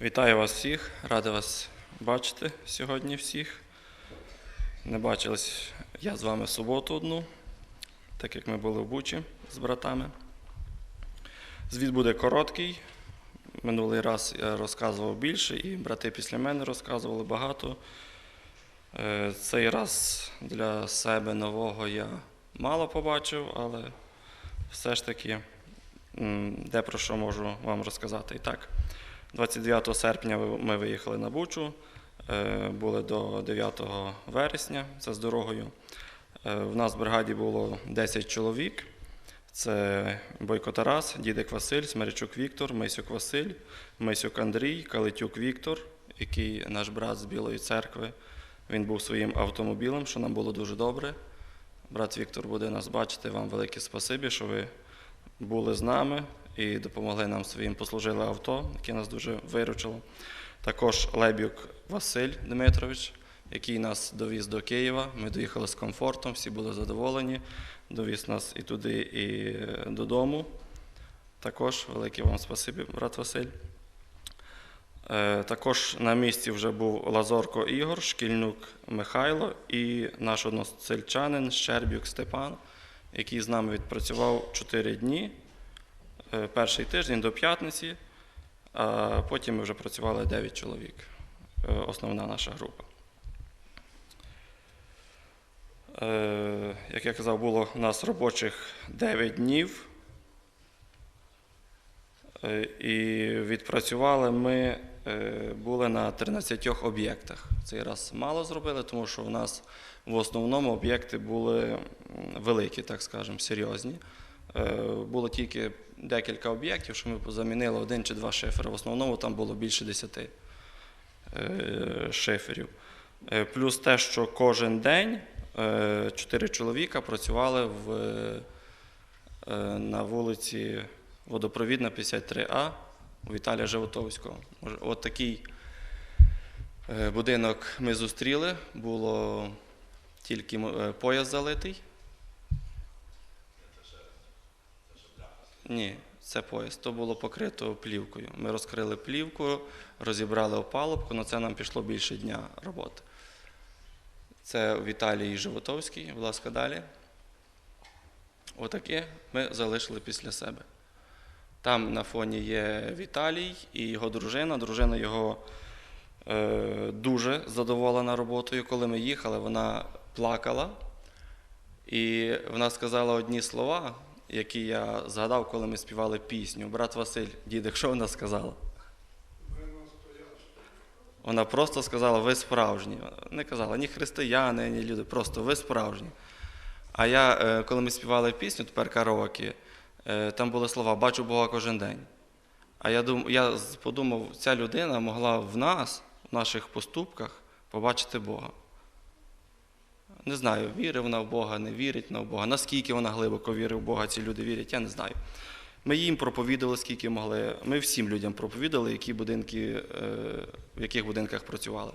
Вітаю вас всіх, радий вас бачити сьогодні всіх. Не бачились я з вами в суботу одну, так як ми були в Бучі з братами. Звіт буде короткий. Минулий раз я розказував більше, і брати після мене розказували багато. Е, Цей раз для себе нового я мало побачив, але все ж таки де про що можу вам розказати. І так, 29 серпня ми виїхали на Бучу, е, були до 9 вересня, це з дорогою. Е, В нас в бригаді було 10 чоловік. Це Бойко Тарас, Дідик Василь, Смеречук Віктор, Мисюк Василь, Мисюк Андрій, Калитюк Віктор, який наш брат з Білої церкви. Він був своїм автомобілем, що нам було дуже добре. Брат Віктор буде нас бачити. Вам велике спасибі, що ви були з нами і допомогли нам своїм послужили авто, яке нас дуже виручило. Також Лебюк Василь Дмитрович, який нас довіз до Києва. Ми доїхали з комфортом, всі були задоволені. Довіз нас і туди, і е, додому. Також велике вам спасибі, брат Василь. Е, Також на місці вже був Лазорко Ігор, Шкільнюк Михайло і наш односельчанин Щербюк Степан, який з нами відпрацював 4 дні. Е, Перший тиждень до п'ятниці, а потім ми вже працювали 9 чоловік. Е, Основна наша група. Е, Як я казав, було у нас робочих 9 днів. І відпрацювали ми були на 13 об'єктах. Цей раз мало зробили, тому що у нас в основному об'єкти були великі, так скажемо, серйозні. Е, Було тільки декілька об'єктів, що ми замінили один чи два шифери. В основному там було більше 10 е, шиферів. Е, Плюс те, що кожен день чотири чоловіка працювали в, на вулиці Водопровідна 53А у Віталія Животовського. От такий будинок ми зустріли. Було тільки пояс залитий. Ні, це пояс. То було покрито плівкою. Ми розкрили плівку, розібрали опалубку, на це нам пішло більше дня роботи. Це Віталій Животовський, будь ласка, далі. Отаке ми залишили після себе. Там на фоні є Віталій і його дружина. Дружина його е, дуже задоволена роботою. Коли ми їхали, вона плакала. І вона сказала одні слова, які я згадав, коли ми співали пісню. Брат Василь, дідик, що вона сказала? Вона просто сказала, ви справжні. Не казала ні християни, ні люди, просто ви справжні. А я, е, коли ми співали пісню, тепер караоке, е, там були слова Бачу Бога кожен день. А я, дум, я подумав, ця людина могла в нас, в наших поступках, побачити Бога. Не знаю, вірить вона в Бога, не вірить вона в Бога. Наскільки вона глибоко вірить в Бога, ці люди вірять, я не знаю. Ми їм проповідали, скільки могли. Ми всім людям проповідали, які будинки, е, в яких будинках працювали.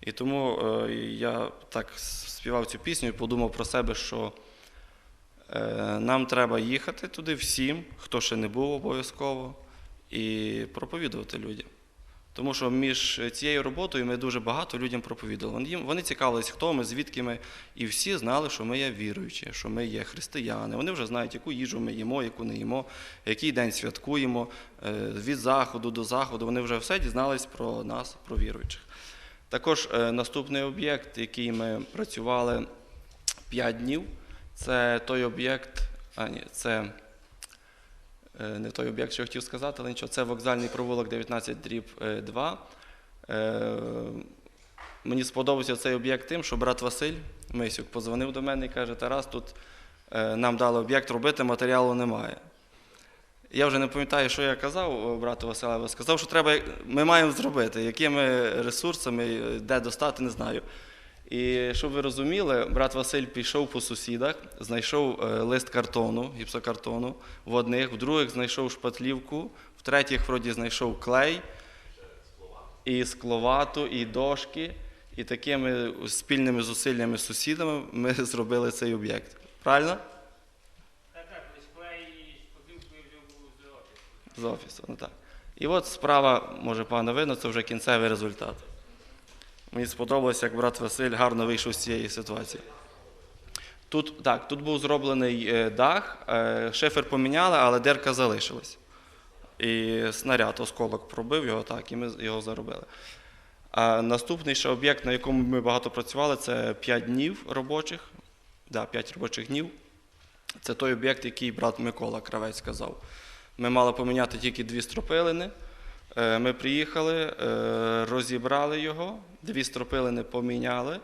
І тому е, я так співав цю пісню і подумав про себе, що е, нам треба їхати туди всім, хто ще не був обов'язково, і проповідувати людям. Тому що між цією роботою ми дуже багато людям проповідали. Вони, цікавились, хто ми, звідки ми, і всі знали, що ми є віруючі, що ми є християни. Вони вже знають, яку їжу ми їмо, яку не їмо, який день святкуємо, е, від заходу до заходу. Вони вже все дізнались про нас, про віруючих. Також е, наступний об'єкт, який ми працювали 5 днів, це той об'єкт, це не той об'єкт, що я хотів сказати, але нічого, це вокзальний провулок 19 дріб 2. Е, Мені сподобався цей об'єкт тим, що брат Василь Мисюк позвонив до мене і каже, Тарас, тут е, нам дали об'єкт робити, матеріалу немає. Я вже не пам'ятаю, що я казав брату Василеву. Сказав, що треба, ми маємо зробити, якими ресурсами, е, де достати, не знаю. І щоб ви розуміли, брат Василь пішов по сусідах, знайшов е, лист картону, гіпсокартону в одних, в других знайшов шпатлівку, в третіх вроді знайшов клей, і скловату, і дошки. І такими спільними зусиллями з сусідами ми зробили цей об'єкт. Правильно? Так, так, клей був з офісу. З офісу, ну так. І от справа, може погано видно, це вже кінцевий результат. Мені сподобалося, як брат Василь гарно вийшов з цієї ситуації. Тут, так, тут був зроблений е, дах, е, шифер поміняли, але дирка залишилась. І снаряд, осколок пробив його так, і ми його заробили. А наступний ще об'єкт, на якому ми багато працювали, це 5 днів робочих. Да, 5 робочих днів. Це той об'єкт, який брат Микола Кравець сказав. Ми мали поміняти тільки дві стропилини. Е, Ми приїхали, е, розібрали його, дві стропилини поміняли.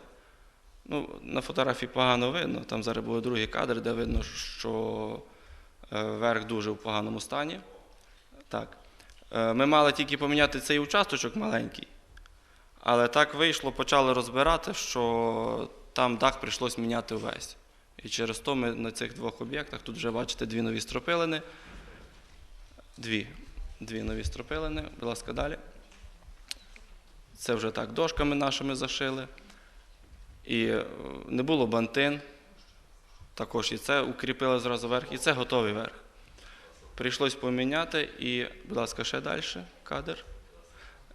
Ну, на фотографії погано видно, там зараз буде другий кадр, де видно, що е, верх дуже в поганому стані. Так. Ми мали тільки поміняти цей участочок маленький, але так вийшло, почали розбирати, що там дах прийшлось міняти весь. І через то ми на цих двох об'єктах, тут вже бачите дві нові стропилини. Дві. Дві нові стропилини. Будь ласка, далі. Це вже так дошками нашими зашили. І е, не було бантин. Також і це укріпили зразу верх, і це готовий верх. Прийшлось поміняти і, будь ласка, ще далі кадр.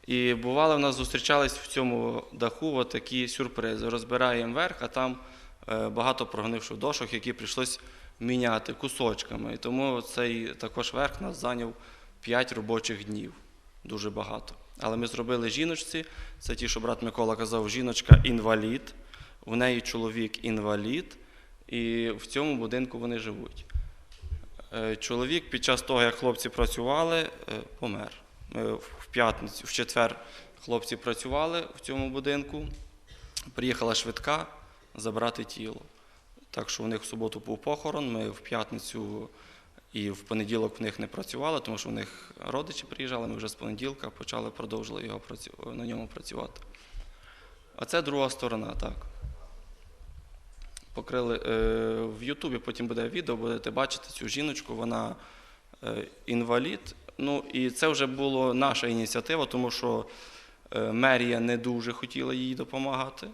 І бувало, в нас зустрічались в цьому даху такі сюрпризи. Розбираємо верх, а там е, багато прогнивших дошок, які прийшлось міняти кусочками. І тому цей також верх нас зайняв 5 робочих днів. Дуже багато. Але ми зробили жіночці. Це ті, що брат Микола казав, жіночка інвалід. В неї чоловік інвалід, і в цьому будинку вони живуть. Е, Чоловік під час того, як хлопці працювали, е, помер. Ми в п'ятницю, в четвер хлопці працювали в цьому будинку. Приїхала швидка забрати тіло. Так що у них в суботу був похорон. Ми в п'ятницю і в понеділок в них не працювали, тому що у них родичі приїжджали. Ми вже з понеділка почали продовжили його на ньому працювати. А це друга сторона, так. Покрили е, в Ютубі, потім буде відео, будете бачити цю жіночку, вона е, інвалід. Ну і це вже була наша ініціатива, тому що е, мерія не дуже хотіла їй допомагати.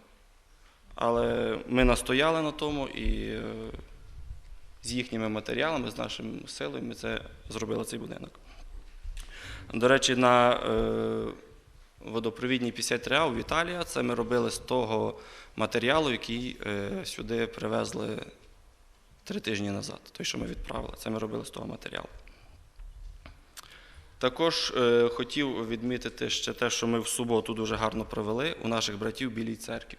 Але ми настояли на тому і з їхніми матеріалами, з нашими силою ми це зробили цей будинок. До речі, на е, водопровідній 53 в Італія це ми робили з того матеріалу, який е, сюди привезли три тижні назад. Той, що ми відправили, це ми робили з того матеріалу. Також е, хотів відмітити ще те, що ми в суботу дуже гарно провели у наших братів Білій церкві.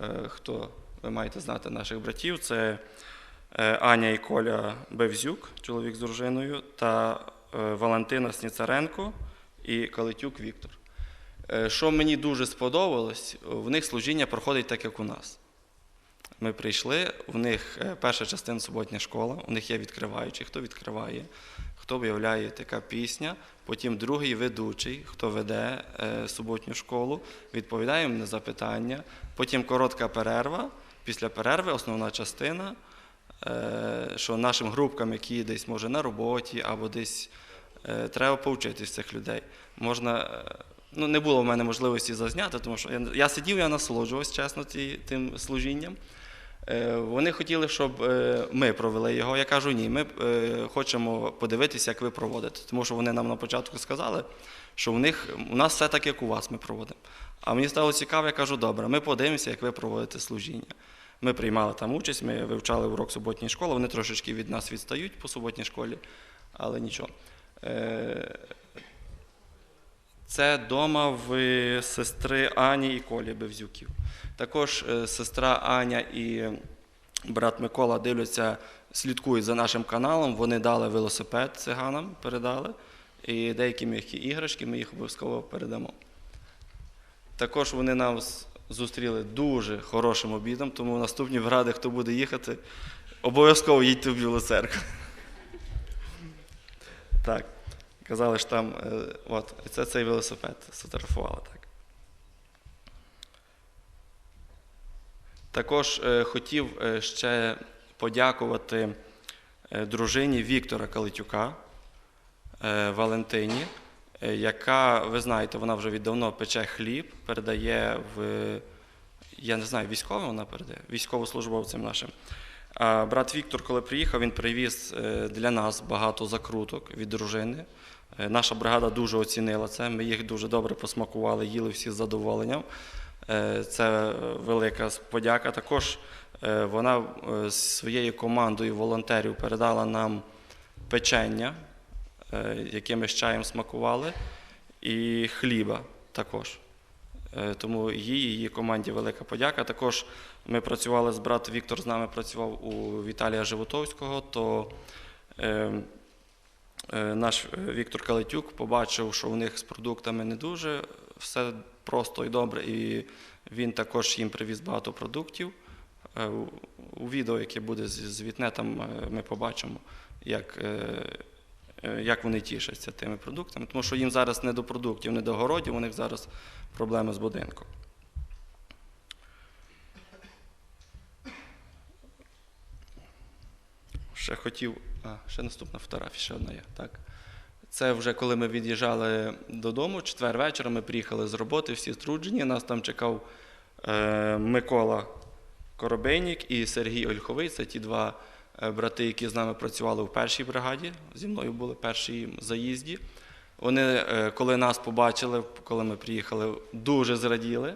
Е, хто ви маєте знати наших братів? Це Аня і Коля Бевзюк, чоловік з дружиною, та е, Валентина Сніцаренко і Калитюк Віктор. Е, Що мені дуже сподобалось, в них служіння проходить так, як у нас. Ми прийшли, в них е, перша частина суботня школа, у них є відкриваючий, хто відкриває, хто виявляє така пісня, потім другий ведучий, хто веде е, суботню школу, відповідає їм на запитання, потім коротка перерва, після перерви основна частина, е, що нашим групкам, які десь може на роботі або десь е, треба повчитись цих людей. Можна, е, ну не було в мене можливості зазняти, тому що я, я сидів, я насолоджувався чесно ті, тим служінням. Е, Вони хотіли, щоб е, ми провели його. Я кажу, ні, ми е, хочемо подивитися, як ви проводите. Тому що вони нам на початку сказали, що в них у нас все так, як у вас ми проводимо. А мені стало цікаво, я кажу, добре, ми подивимося, як ви проводите служіння. Ми приймали там участь, ми вивчали урок суботньої школи, вони трошечки від нас відстають по суботній школі, але нічого. Е, Це дома в сестри Ані і Колі Бевзюків. Також е, сестра Аня і брат Микола дивляться, слідкують за нашим каналом. Вони дали велосипед циганам, передали, і деякі м'які іграшки ми їх обов'язково передамо. Також вони нас зустріли дуже хорошим обідом, тому наступні бради, хто буде їхати, обов'язково їдьте в Білу церкву. Так. Казали, що там, е, от, це цей велосипед сфотографували так. Також е, хотів е, ще подякувати дружині Віктора Калитюка Валентині, яка, ви знаєте, вона вже віддавно пече хліб, передає в, я не знаю, військовим вона передає, військовослужбовцям нашим. А брат Віктор, коли приїхав, він привіз е, для нас багато закруток від дружини. Е, Наша бригада дуже оцінила це. Ми їх дуже добре посмакували, їли всі з задоволенням. Е, Це велика подяка. Також е, вона е, з своєю командою волонтерів передала нам печення, е, яке ми з чаєм смакували, і хліба також. Е, Тому їй її команді велика подяка. Також ми працювали з брат Віктор з нами працював у Віталія Животовського, то е, е, наш е, Віктор Калетюк побачив, що у них з продуктами не дуже все просто і добре, і він також їм привіз багато продуктів. Е, у- відео, яке буде звітне, там ми побачимо, як, е, як вони тішаться тими продуктами, тому що їм зараз не до продуктів, не до городів, у них зараз проблеми з будинком. Ще хотів. А, ще наступна фотографія, ще одна є. Так. Це вже коли ми від'їжджали додому, четвер вечора ми приїхали з роботи, всі струджені. Нас там чекав е, Микола Коробейнік і Сергій Ольховий. Це ті два е, брати, які з нами працювали в першій бригаді. Зі мною були перші заїзді. Вони, е, коли нас побачили, коли ми приїхали, дуже зраділи.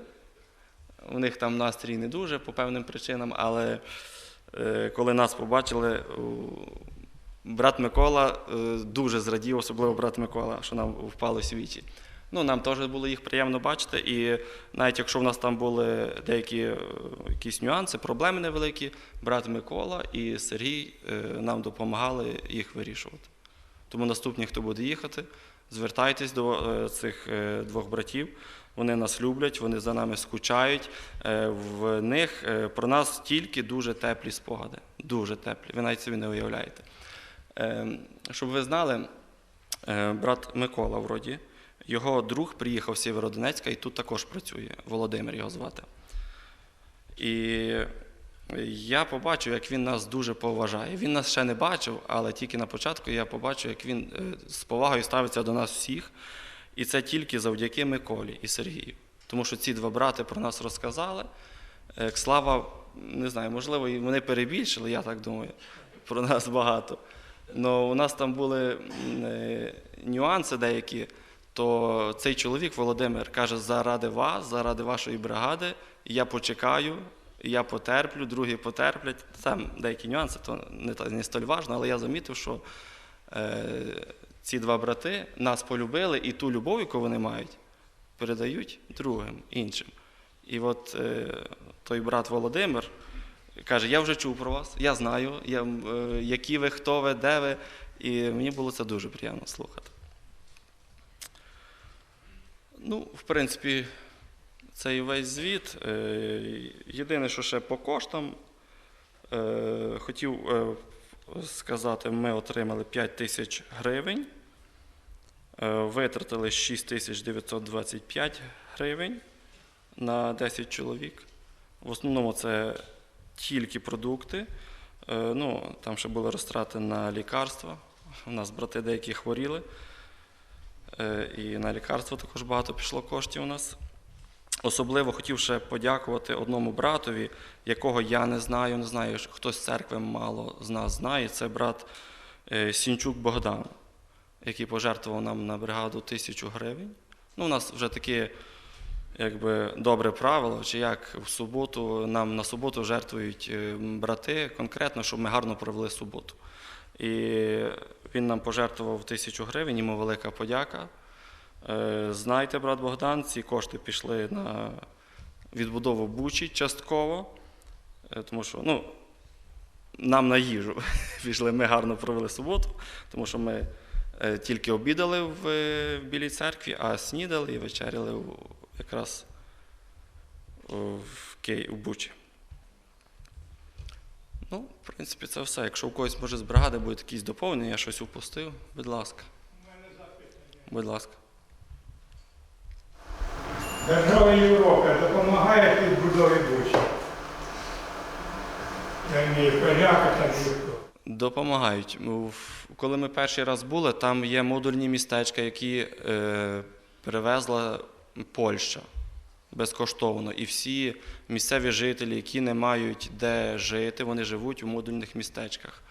У них там настрій не дуже по певним причинам, але е, коли нас побачили, брат Микола е, дуже зрадів, особливо брат Микола, що нам впали в свічі. Ну, нам теж було їх приємно бачити, і навіть якщо в нас там були деякі е, якісь нюанси, проблеми невеликі, брат Микола і Сергій е, нам допомагали їх вирішувати. Тому наступні, хто буде їхати, звертайтесь до е, цих двох братів. Вони нас люблять, вони за нами скучають. В них про нас тільки дуже теплі спогади. Дуже теплі. Ви навіть собі не уявляєте. Е, Щоб ви знали, брат Микола, вроді, його друг приїхав з Сєвєродонецька і тут також працює. Володимир його звати. І я побачив, як він нас дуже поважає. Він нас ще не бачив, але тільки на початку я побачив, як він е, з повагою ставиться до нас всіх. І це тільки завдяки Миколі і Сергію. Тому що ці два брати про нас розказали. Е, Слава, не знаю, можливо, і вони перебільшили, я так думаю, про нас багато. Але у нас там були е, нюанси деякі, то цей чоловік, Володимир, каже, заради вас, заради вашої бригади, я почекаю, я потерплю, другі потерплять. Там деякі нюанси, то не, не столь важно, але я замітив, що е, ці два брати нас полюбили і ту любов, яку вони мають, передають другим, іншим. І от е, той брат Володимир каже: Я вже чув про вас, я знаю, я, е, які ви, хто ви, де ви. І мені було це дуже приємно слухати. Ну, в принципі, це і весь звіт. Е, Єдине, що ще по коштам, е, хотів е, сказати, ми отримали 5 тисяч гривень, витратили 6925 гривень на 10 чоловік. В основному це тільки продукти. Ну, там ще були розтрати на лікарства. У нас брати деякі хворіли. Е, І на лікарство також багато пішло коштів у нас. Особливо хотів ще подякувати одному братові, якого я не знаю, не знаю, хтось з церкви мало з нас знає. Це брат е, Сінчук Богдан, який пожертвував нам на бригаду тисячу гривень. Ну, у нас вже таке добре правило, чи як в суботу нам на суботу жертвують е, брати конкретно, щоб ми гарно провели суботу. І він нам пожертвував тисячу гривень, йому велика подяка. Е, Знайте, брат Богдан, ці кошти пішли на відбудову Бучі частково, е, тому що ну, нам на їжу пішли. Ми гарно провели суботу, тому що ми е, тільки обідали в, Білій церкві, а снідали і вечеряли якраз в, Києві, в Бучі. Ну, в принципі, це все. Якщо у когось може з бригади будуть якісь доповнення, я щось упустив, будь ласка. Будь ласка. Держава Європи допомагає в відбудові Бучі. Допомагають. Коли ми перший раз були, там є модульні містечка, які е, привезла Польща. Безкоштовно. І всі місцеві жителі, які не мають де жити, вони живуть у модульних містечках.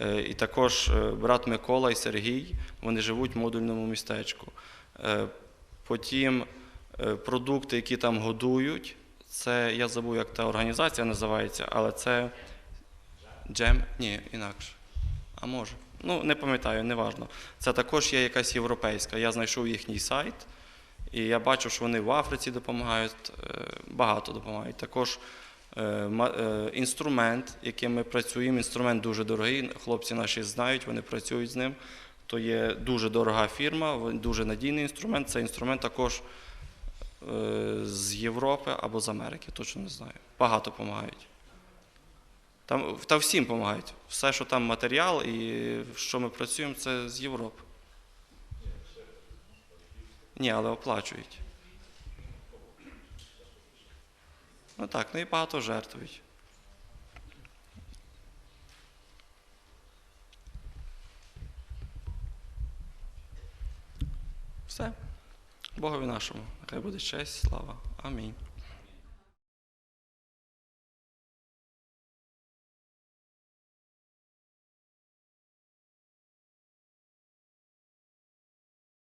Е, І також е, брат Микола і Сергій вони живуть в модульному містечку. Е, Потім продукти, які там годують, це я забув, як та організація називається, але це джем. Ні, інакше. А може. Ну, не пам'ятаю, неважно. Це також є якась європейська. Я знайшов їхній сайт, і я бачу, що вони в Африці допомагають, е, багато допомагають. Також е, е, інструмент, яким ми працюємо, інструмент дуже дорогий. Хлопці наші знають, вони працюють з ним. То є дуже дорога фірма, дуже надійний інструмент. Це інструмент також з Європи або з Америки, точно не знаю. Багато допомагають. Там, та всім допомагають. Все, що там матеріал і що ми працюємо, це з Європи. Ні, але оплачують. Ну так, ну і багато жертвують. Все. Богові нашому. Нехай буде честь, слава. Амінь.